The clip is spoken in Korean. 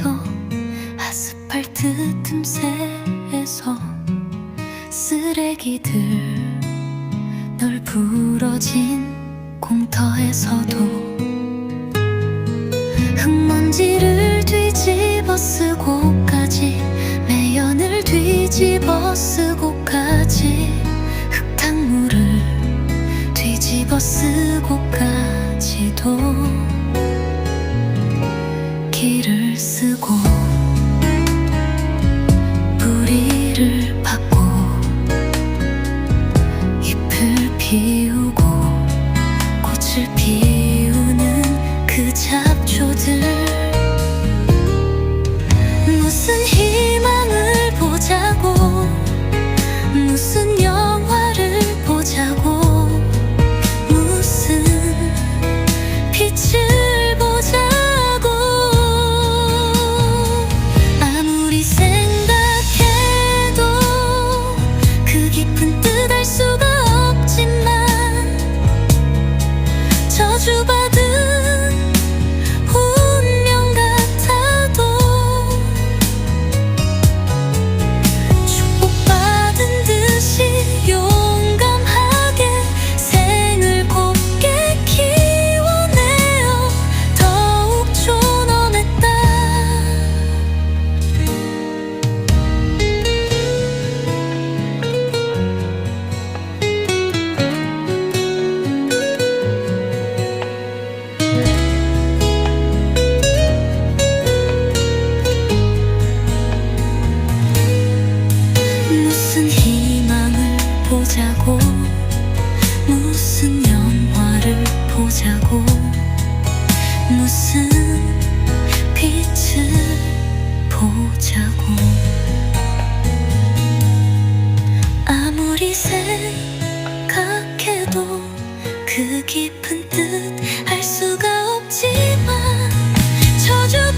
서 아스팔트 틈새에서 쓰레기들 널 부러진 공터에서도 흙먼지를 뒤집어 쓰고까지 매연을 뒤집어 쓰고까지 흙탕물을 뒤집어 쓰고까지도 무슨 자고. 무슨 영화를 보자고. 무슨 빛을 보자고. 아무리 생각해도 그 깊은 뜻 알 수가 없지만 저주